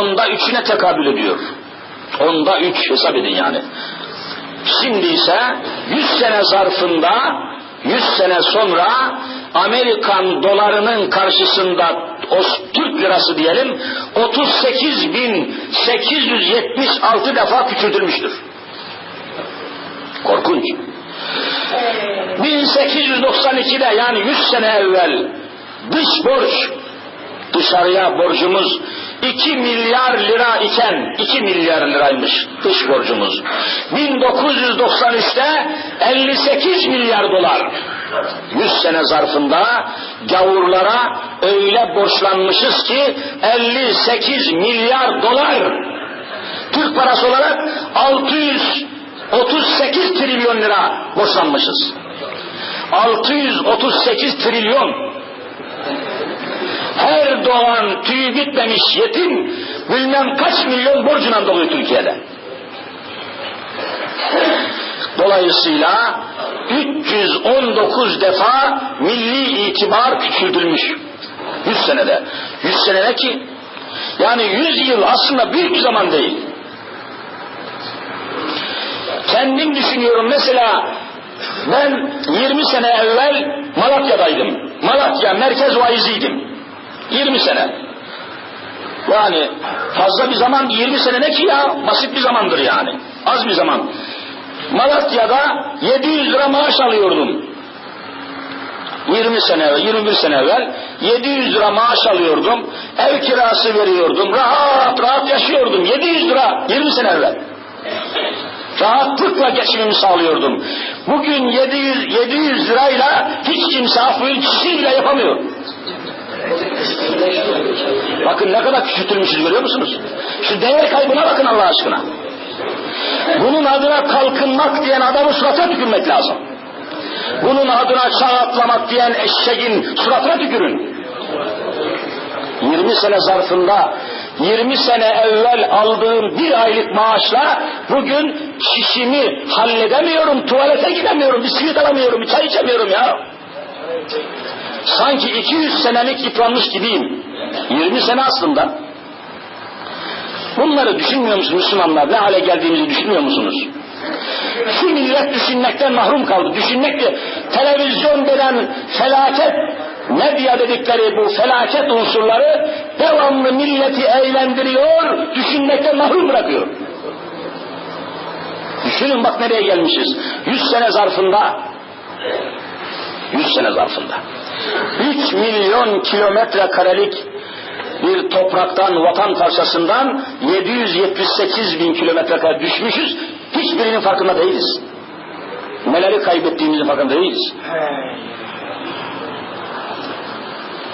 onda üçüne tekabül ediyor. Onda üç hesap edin yani. Şimdi ise 100 sene zarfında 100 sene sonra Amerikan dolarının karşısında o Türk lirası diyelim 38.876 defa küçültülmüştür. Korkunç. 1892'de yani 100 sene evvel dış borç dışarıya borcumuz 2 milyar lira iken 2 milyar liraymış dış borcumuz. 1993'te 58 milyar dolar. 100 sene zarfında gavurlara öyle borçlanmışız ki 58 milyar dolar. Türk parası olarak 638 trilyon lira borçlanmışız. 638 trilyon her doğan tüyü bitmemiş yetim bilmem kaç milyon borcuna doluyor Türkiye'de. Dolayısıyla 319 defa milli itibar küçültülmüş. 100 senede. 100 sene ne ki? Yani 100 yıl aslında büyük bir zaman değil. Kendim düşünüyorum mesela ben 20 sene evvel Malatya'daydım. Malatya merkez vaiziydim. 20 sene. Yani fazla bir zaman 20 sene ne ki ya? Basit bir zamandır yani. Az bir zaman. Malatya'da 700 lira maaş alıyordum. 20 sene evvel, 21 sene evvel 700 lira maaş alıyordum. Ev kirası veriyordum. Rahat rahat yaşıyordum. 700 lira 20 sene evvel. Rahatlıkla geçimimi sağlıyordum. Bugün 700, 700 lirayla hiç kimse çişi bile yapamıyor. Bakın ne kadar küçültülmüşüz görüyor musunuz? Şu değer kaybına bakın Allah aşkına. Bunun adına kalkınmak diyen adamı suratına tükürmek lazım. Bunun adına çağ atlamak diyen eşeğin suratına tükürün. 20 sene zarfında 20 sene evvel aldığım bir aylık maaşla bugün çişimi halledemiyorum, tuvalete gidemiyorum, bisiklet alamıyorum, bir çay içemiyorum ya. Sanki 200 senelik yıpranmış gibiyim. 20 sene aslında. Bunları düşünmüyor musunuz Müslümanlar? Ne hale geldiğimizi düşünmüyor musunuz? Şu millet düşünmekten mahrum kaldı. Düşünmek de televizyon denen felaket medya dedikleri bu felaket unsurları devamlı milleti eğlendiriyor, düşünmekten mahrum bırakıyor. Düşünün bak nereye gelmişiz. 100 sene zarfında 100 sene zarfında 3 milyon kilometre karelik bir topraktan, vatan parçasından 778 bin kilometre kare düşmüşüz. Hiçbirinin farkında değiliz. Neleri kaybettiğimizin farkında değiliz.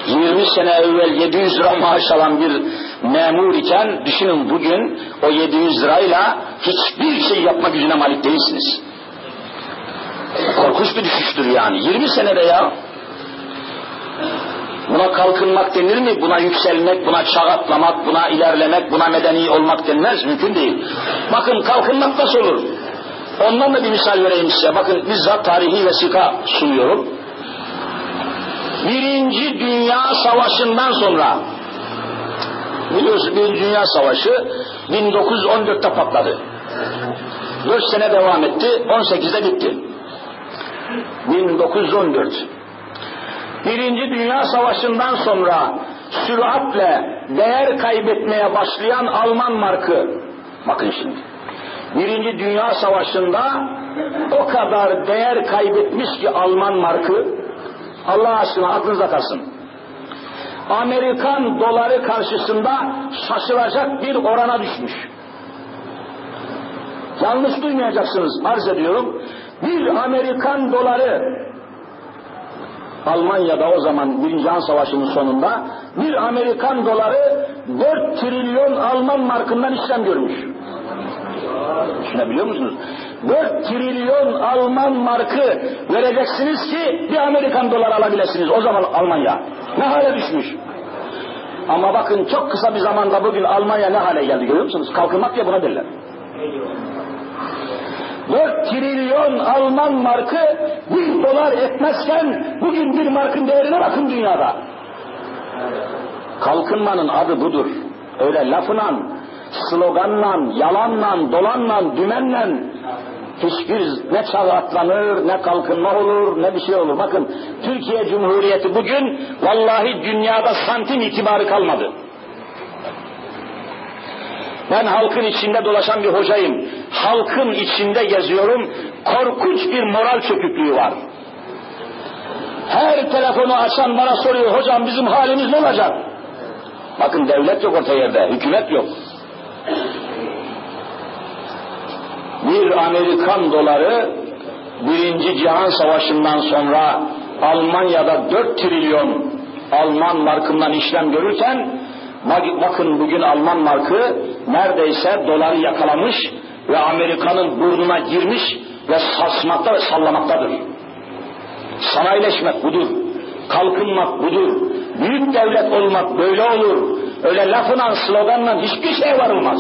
20 sene evvel 700 lira maaş alan bir memur iken düşünün bugün o 700 lirayla hiçbir şey yapma gücüne malik değilsiniz. Korkunç bir düşüştür yani. 20 senede ya. Buna kalkınmak denir mi? Buna yükselmek, buna çağ atlamak, buna ilerlemek, buna medeni olmak denmez. Mümkün değil. Bakın kalkınmak nasıl olur? Ondan da bir misal vereyim size. Bakın bizzat tarihi vesika sunuyorum. Birinci Dünya Savaşı'ndan sonra biliyorsunuz Birinci Dünya Savaşı 1914'te patladı. 4 sene devam etti, 18'de bitti. 1914 Birinci Dünya Savaşı'ndan sonra süratle değer kaybetmeye başlayan Alman markı. Bakın şimdi. Birinci Dünya Savaşı'nda o kadar değer kaybetmiş ki Alman markı, Allah aşkına aklınıza kalsın. Amerikan doları karşısında şaşılacak bir orana düşmüş. Yanlış duymayacaksınız arz ediyorum. Bir Amerikan doları Almanya'da o zaman Birinci Han Savaşı'nın sonunda bir Amerikan doları 4 trilyon Alman markından işlem görmüş. Düşünebiliyor musunuz? 4 trilyon Alman markı vereceksiniz ki bir Amerikan doları alabilirsiniz. O zaman Almanya. Ne hale düşmüş? Ama bakın çok kısa bir zamanda bugün Almanya ne hale geldi görüyor musunuz? Kalkınmak diye buna derler. 4 trilyon Alman markı bir dolar etmezken bugün bir markın değerine bakın dünyada. Kalkınmanın adı budur. Öyle lafla, sloganla, yalanla, dolanla, dümenle hiçbir ne çağ atlanır, ne kalkınma olur, ne bir şey olur. Bakın Türkiye Cumhuriyeti bugün vallahi dünyada santim itibarı kalmadı. Ben halkın içinde dolaşan bir hocayım. Halkın içinde geziyorum. Korkunç bir moral çöküklüğü var. Her telefonu açan bana soruyor, hocam bizim halimiz ne olacak? Bakın devlet yok orta yerde, hükümet yok. Bir Amerikan doları Birinci Cihan Savaşı'ndan sonra Almanya'da 4 trilyon Alman markından işlem görürken bakın bugün Alman markı neredeyse doları yakalamış ve Amerika'nın burnuna girmiş ve sarsmakta ve sallamaktadır. Sanayileşmek budur. Kalkınmak budur. Büyük devlet olmak böyle olur. Öyle lafına, sloganla hiçbir şey varılmaz.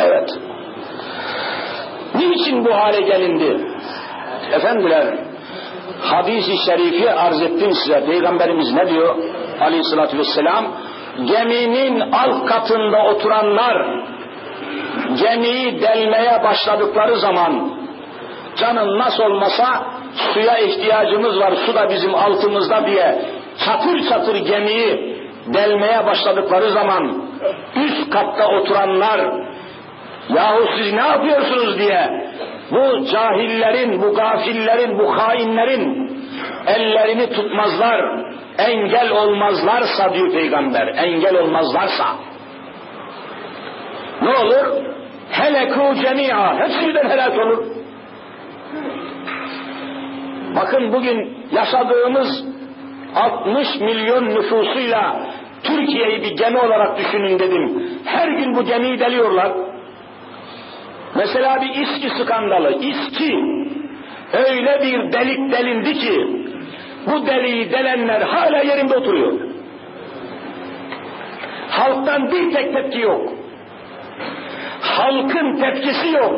Evet. Niçin bu hale gelindi? Efendiler, hadis-i şerifi arz ettim size. Peygamberimiz ne diyor? Aleyhissalatü vesselam, geminin alt katında oturanlar, gemiyi delmeye başladıkları zaman, canın nasıl olmasa suya ihtiyacımız var, su da bizim altımızda diye çatır çatır gemiyi delmeye başladıkları zaman üst katta oturanlar yahu siz ne yapıyorsunuz? diye bu cahillerin, bu gafillerin, bu hainlerin ellerini tutmazlar, engel olmazlarsa diyor peygamber, engel olmazlarsa ne olur? Heleku cemi'a, hepsi birden helak olur. Bakın bugün yaşadığımız 60 milyon nüfusuyla Türkiye'yi bir gemi olarak düşünün dedim. Her gün bu gemiyi deliyorlar. Mesela bir İSKİ skandalı. İSKİ öyle bir delik delindi ki bu deliği delenler hala yerinde oturuyor. Halktan bir tek tepki yok. Halkın tepkisi yok.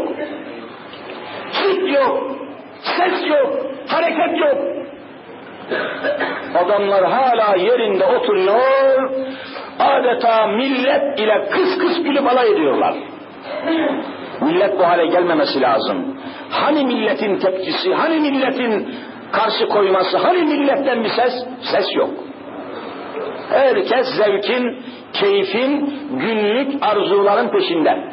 Süt yok. Ses yok. Hareket yok. Adamlar hala yerinde oturuyor. Adeta millet ile kıs kıs gülüp alay ediyorlar. Millet bu hale gelmemesi lazım. Hani milletin tepkisi, hani milletin karşı koyması, hani milletten bir ses? Ses yok. Herkes zevkin, keyfin, günlük arzuların peşinde.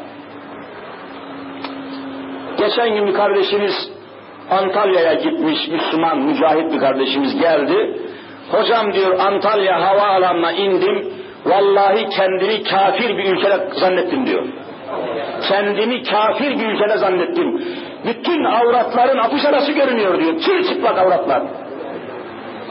Geçen gün bir kardeşimiz Antalya'ya gitmiş Müslüman, mücahit bir kardeşimiz geldi. Hocam diyor Antalya havaalanına indim. Vallahi kendimi kafir bir ülkede zannettim diyor. Kendimi kafir bir ülkede zannettim. Bütün avratların apış arası görünüyor diyor. Çırçıplak avratlar.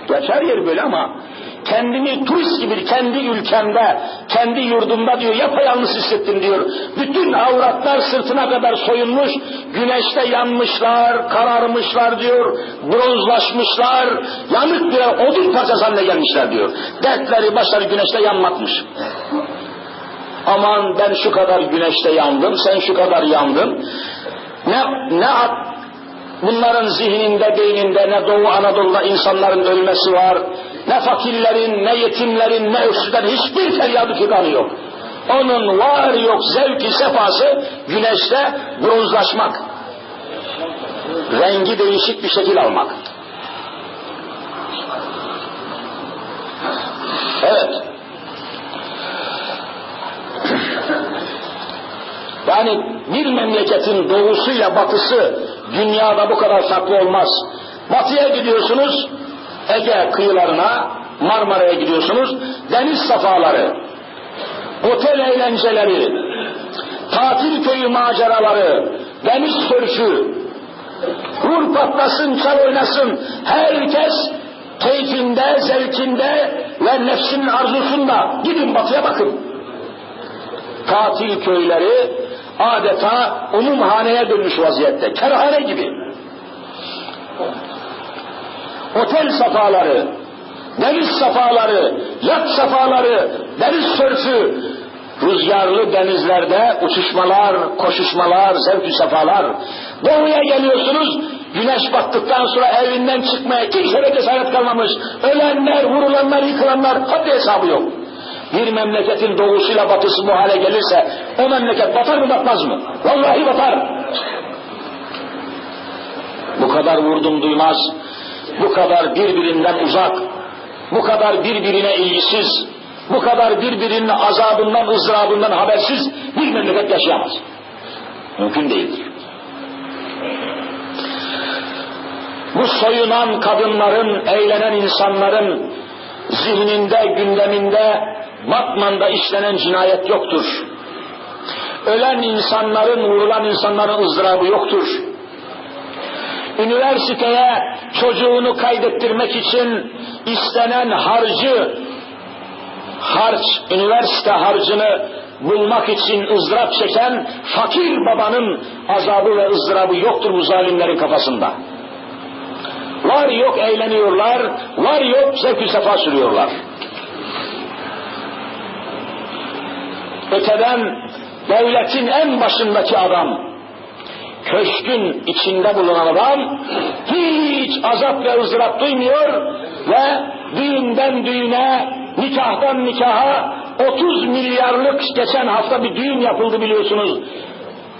Geçer yer böyle ama kendimi turist gibi kendi ülkemde, kendi yurdumda diyor yapayalnız hissettim diyor. Bütün avratlar sırtına kadar soyulmuş, güneşte yanmışlar, kararmışlar diyor, bronzlaşmışlar, yanık bir odun parçası haline gelmişler diyor. Dertleri başları güneşte yanmakmış. Aman ben şu kadar güneşte yandım, sen şu kadar yandın. Ne, ne bunların zihninde, beyninde ne Doğu Anadolu'da insanların ölmesi var, ne fakirlerin, ne yetimlerin, ne öksüzlerin hiçbir feryadı figanı yok. Onun var yok zevki sefası güneşte bronzlaşmak. Rengi değişik bir şekil almak. Evet. Yani bir memleketin doğusuyla batısı dünyada bu kadar farklı olmaz. Batıya gidiyorsunuz, Ege kıyılarına, Marmara'ya gidiyorsunuz, deniz safaları, otel eğlenceleri, tatil köyü maceraları, deniz sörfü, vur patlasın, çal oynasın, herkes keyfinde, zevkinde ve nefsinin arzusunda. Gidin batıya bakın. Tatil köyleri adeta umumhaneye dönmüş vaziyette, kerhane gibi otel safaları, deniz safaları, yat safaları, deniz sörfü, rüzgarlı denizlerde uçuşmalar, koşuşmalar, zevk safalar. Doğuya geliyorsunuz, Güneş battıktan sonra evinden çıkmaya kimseye cesaret kalmamış. Ölenler, vurulanlar, yıkılanlar haddi hesabı yok. Bir memleketin doğusuyla batısı bu hale gelirse o memleket batar mı batmaz mı? Vallahi batar. Bu kadar vurdum duymaz, bu kadar birbirinden uzak, bu kadar birbirine ilgisiz, bu kadar birbirinin azabından, ızdırabından habersiz bir memleket yaşayamaz. Mümkün değildir. Bu soyunan kadınların, eğlenen insanların zihninde, gündeminde, Batman'da işlenen cinayet yoktur. Ölen insanların, vurulan insanların ızdırabı yoktur. Üniversiteye çocuğunu kaydettirmek için istenen harcı, harç, üniversite harcını bulmak için ızdırap çeken fakir babanın azabı ve ızdırabı yoktur bu zalimlerin kafasında. Var yok eğleniyorlar, var yok zevk sefa sürüyorlar. Öteden devletin en başındaki adam, köşkün içinde bulunan adam hiç azap ve ızdırap duymuyor ve düğünden düğüne, nikahtan nikaha 30 milyarlık geçen hafta bir düğün yapıldı biliyorsunuz.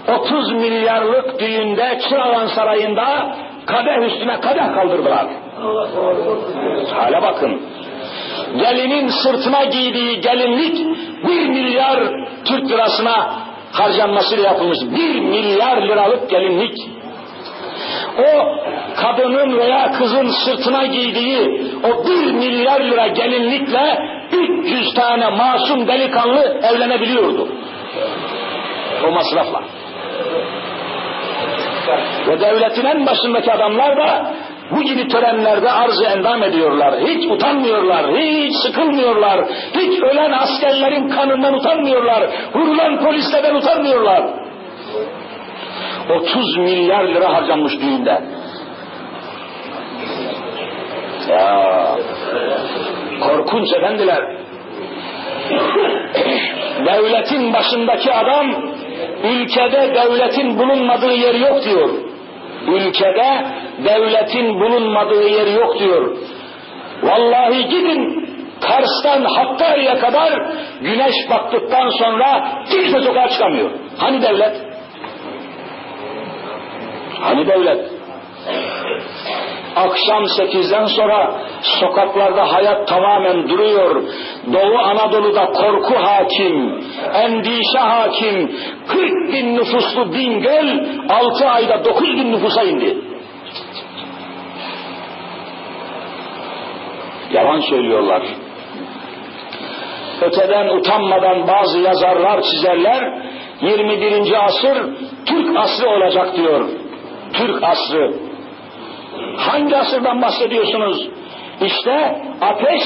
30 milyarlık düğünde Çırağan Sarayı'nda kadeh üstüne kadeh kaldırdılar. Hale bakın. Gelinin sırtına giydiği gelinlik bir milyar Türk lirasına harcanmasıyla yapılmış. Bir milyar liralık gelinlik. O kadının veya kızın sırtına giydiği o bir milyar lira gelinlikle 300 tane masum delikanlı evlenebiliyordu. O masrafla. Ve devletin en başındaki adamlar da bu gibi törenlerde arzı endam ediyorlar. Hiç utanmıyorlar, hiç sıkılmıyorlar, hiç ölen askerlerin kanından utanmıyorlar, vurulan polislerden utanmıyorlar. 30 milyar lira harcanmış düğünde. Ya korkunç efendiler. Devletin başındaki adam ülkede devletin bulunmadığı yer yok diyor. Ülkede devletin bulunmadığı yer yok diyor. Vallahi gidin Kars'tan Hakkari'ye kadar güneş battıktan sonra kimse sokağa çıkamıyor. Hani devlet? Hani devlet? Akşam sekizden sonra sokaklarda hayat tamamen duruyor. Doğu Anadolu'da korku hakim, endişe hakim. 40 bin nüfuslu Bingöl 6 ayda 9 bin nüfusa indi. Yalan söylüyorlar. Öteden utanmadan bazı yazarlar, çizerler 21. asır Türk asrı olacak diyor. Türk asrı. Hangi asırdan bahsediyorsunuz? İşte ateş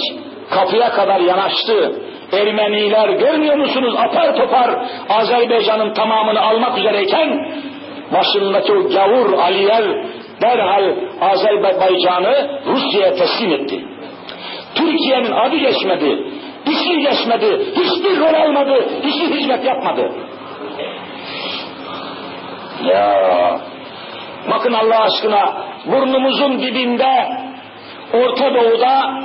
kapıya kadar yanaştı. Ermeniler görmüyor musunuz? Apar topar Azerbaycan'ın tamamını almak üzereyken başındaki o gavur Aliyev derhal Azerbaycan'ı Rusya'ya teslim etti. Türkiye'nin adı geçmedi, ismi geçmedi, hiçbir rol almadı, hiçbir hizmet yapmadı. Ya bakın Allah aşkına burnumuzun dibinde Orta Doğu'da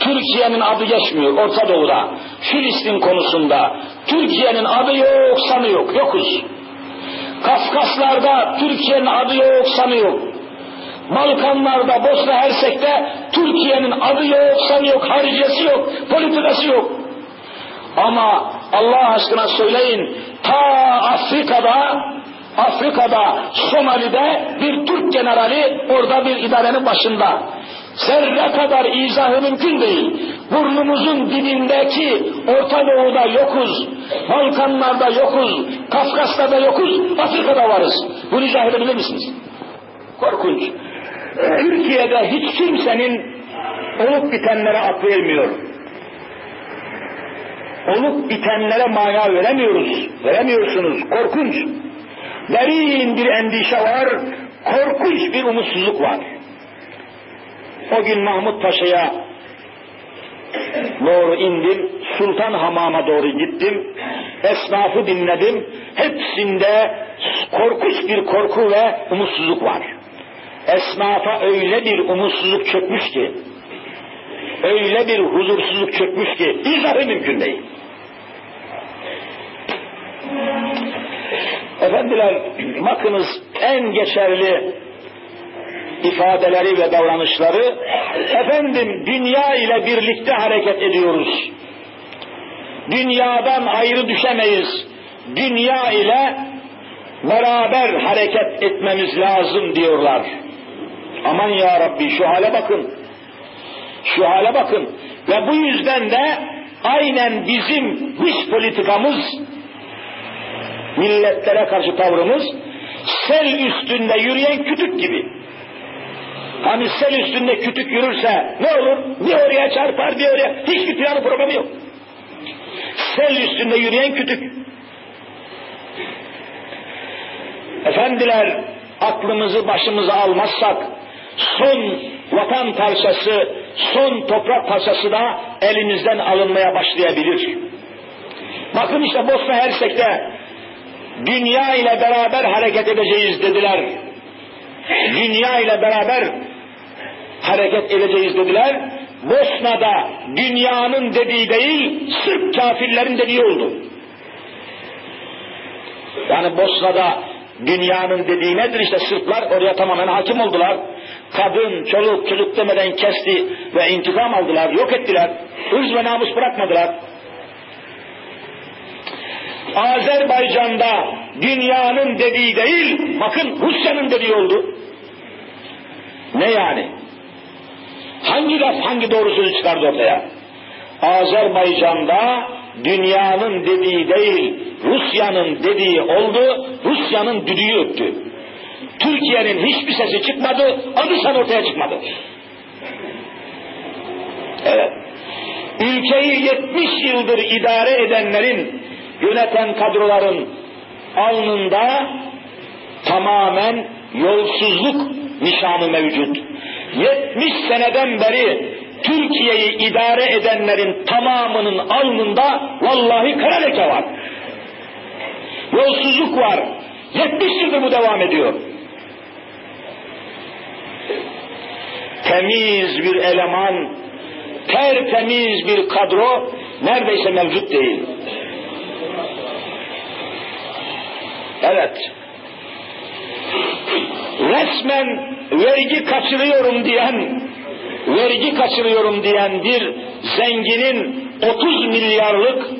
Türkiye'nin adı geçmiyor Orta Doğu'da. Filistin konusunda Türkiye'nin adı yok sanı yok. Yokuz. Kafkaslarda Türkiye'nin adı yok sanı yok. Balkanlarda, Bosna Hersek'te Türkiye'nin adı yok, sanı yok, haricesi yok, politikası yok. Ama Allah aşkına söyleyin, ta Afrika'da Afrika'da, Somali'de bir Türk generali orada bir idarenin başında. Zerre kadar izahı mümkün değil. Burnumuzun dibindeki Orta Doğu'da yokuz, Balkanlarda yokuz, Kafkas'ta yokuz, Afrika'da varız. Bunu izah edebilir misiniz? Korkunç. Türkiye'de hiç kimsenin olup bitenlere aklı ermiyor. Olup bitenlere mana veremiyoruz. Veremiyorsunuz. Korkunç. Derin bir endişe var. Korkunç bir umutsuzluk var. O gün Mahmut Paşa'ya doğru indim. Sultan Hamam'a doğru gittim. Esnafı dinledim. Hepsinde korkunç bir korku ve umutsuzluk var. Esnafa öyle bir umutsuzluk çökmüş ki, öyle bir huzursuzluk çökmüş ki izahı mümkün değil. Efendiler bakınız en geçerli ifadeleri ve davranışları efendim dünya ile birlikte hareket ediyoruz. Dünyadan ayrı düşemeyiz. Dünya ile beraber hareket etmemiz lazım diyorlar. Aman ya Rabbi şu hale bakın. Şu hale bakın. Ve bu yüzden de aynen bizim dış politikamız, milletlere karşı tavrımız, sel üstünde yürüyen kütük gibi. Hani sel üstünde kütük yürürse ne olur? Bir oraya çarpar, bir oraya. Hiçbir planı programı yok. Sel üstünde yürüyen kütük. Efendiler, aklımızı başımıza almazsak, son vatan parçası, son toprak parçası da elimizden alınmaya başlayabilir. Bakın işte Bosna Hersek'te dünya ile beraber hareket edeceğiz dediler. Dünya ile beraber hareket edeceğiz dediler. Bosna'da dünyanın dediği değil, Sırp kafirlerin dediği oldu. Yani Bosna'da dünyanın dediği nedir işte Sırplar oraya tamamen hakim oldular. Kadın, çoluk, çocuk demeden kesti ve intikam aldılar, yok ettiler. Hız ve namus bırakmadılar. Azerbaycan'da dünyanın dediği değil, bakın Rusya'nın dediği oldu. Ne yani? Hangi laf hangi doğru sözü çıkardı ortaya? Azerbaycan'da dünyanın dediği değil, Rusya'nın dediği oldu, Rusya'nın düdüğü öttü. Türkiye'nin hiçbir sesi çıkmadı, adı sen ortaya çıkmadı. Evet. Ülkeyi 70 yıldır idare edenlerin, yöneten kadroların alnında tamamen yolsuzluk nişanı mevcut. 70 seneden beri Türkiye'yi idare edenlerin tamamının alnında vallahi kara leke var. Yolsuzluk var. 70 yıldır bu devam ediyor. Temiz bir eleman, tertemiz bir kadro neredeyse mevcut değil. Evet. Resmen vergi kaçırıyorum diyen, vergi kaçırıyorum diyen bir zenginin 30 milyarlık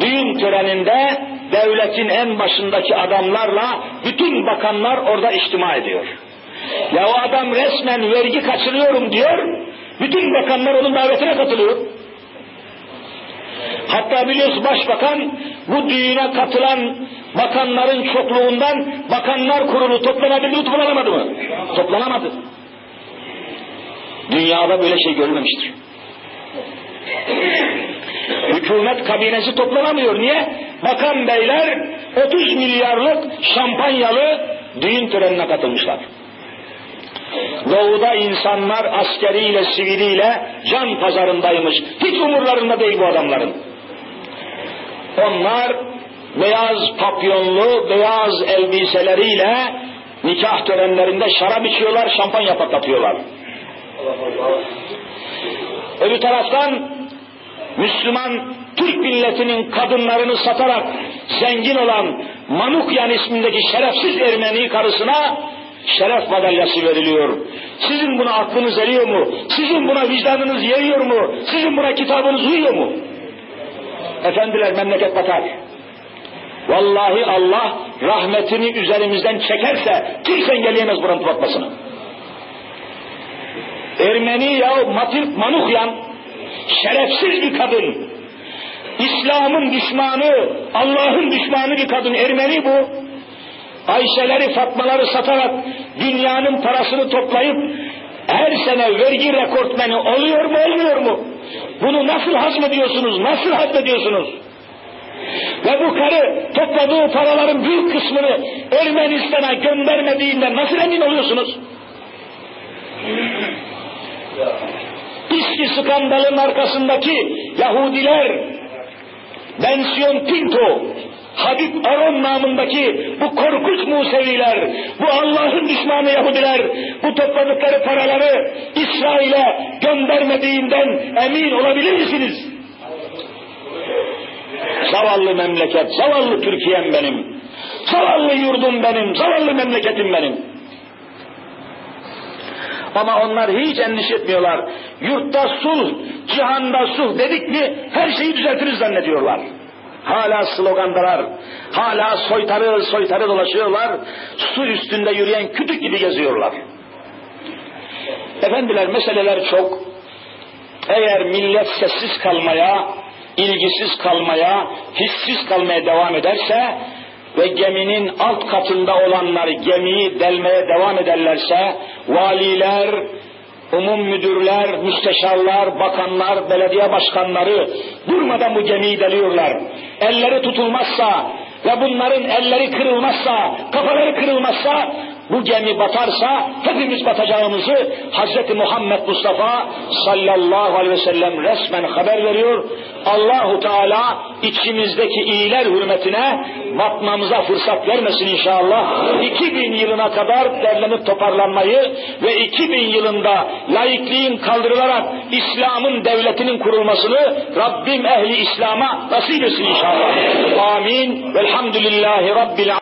düğün töreninde devletin en başındaki adamlarla bütün bakanlar orada içtima ediyor. Ya o adam resmen vergi kaçırıyorum diyor, bütün bakanlar onun davetine katılıyor. Hatta biliyorsun başbakan bu düğüne katılan bakanların çokluğundan bakanlar kurulu toplanabildi mi toplanamadı mı? Toplanamadı. Dünyada böyle şey görülmemiştir. Hükümet kabinesi toplanamıyor. Niye? Bakan beyler 30 milyarlık şampanyalı düğün törenine katılmışlar. Doğuda insanlar askeriyle, siviliyle can pazarındaymış. Hiç umurlarında değil bu adamların. Onlar beyaz papyonlu, beyaz elbiseleriyle nikah törenlerinde şarap içiyorlar, şampanya patlatıyorlar. Öbür taraftan Müslüman Türk milletinin kadınlarını satarak zengin olan Manukyan ismindeki şerefsiz Ermeni karısına şeref madalyası veriliyor. Sizin buna aklınız eriyor mu? Sizin buna vicdanınız yeriyor mu? Sizin buna kitabınız uyuyor mu? Efendiler memleket batar. Vallahi Allah rahmetini üzerimizden çekerse kimse engelleyemez buranın batmasını. Ermeni ya Matik Manukyan şerefsiz bir kadın. İslam'ın düşmanı, Allah'ın düşmanı bir kadın. Ermeni bu. Ayşeleri, Fatmaları satarak dünyanın parasını toplayıp her sene vergi rekortmeni oluyor mu olmuyor mu? Bunu nasıl hazmediyorsunuz? Nasıl hazmediyorsunuz? Ve bu karı topladığı paraların büyük kısmını Ermenistan'a göndermediğinden nasıl emin oluyorsunuz? İSKİ skandalın arkasındaki Yahudiler, Bensiyon Pinto, Habib Aron namındaki bu korkunç Museviler, bu Allah'ın düşmanı Yahudiler, bu topladıkları paraları İsrail'e göndermediğinden emin olabilir misiniz? Zavallı memleket, zavallı Türkiye'm benim, zavallı yurdum benim, zavallı memleketim benim. Ama onlar hiç endişe etmiyorlar. Yurtta sulh, cihanda sulh dedik mi her şeyi düzeltiriz zannediyorlar. Hala slogandalar, hala soytarı soytarı dolaşıyorlar, su üstünde yürüyen kütük gibi geziyorlar. Efendiler meseleler çok. Eğer millet sessiz kalmaya, ilgisiz kalmaya, hissiz kalmaya devam ederse ve geminin alt katında olanlar gemiyi delmeye devam ederlerse, valiler, umum müdürler, müsteşarlar, bakanlar, belediye başkanları durmadan bu gemiyi deliyorlar. Elleri tutulmazsa ve bunların elleri kırılmazsa, kafaları kırılmazsa bu gemi batarsa hepimiz batacağımızı Hz. Muhammed Mustafa sallallahu aleyhi ve sellem resmen haber veriyor. Allahu Teala içimizdeki iyiler hürmetine batmamıza fırsat vermesin inşallah. 2000 yılına kadar derlenip toparlanmayı ve 2000 yılında laikliğin kaldırılarak İslam'ın devletinin kurulmasını Rabbim ehli İslam'a nasip etsin inşallah. Amin. Velhamdülillahi Rabbil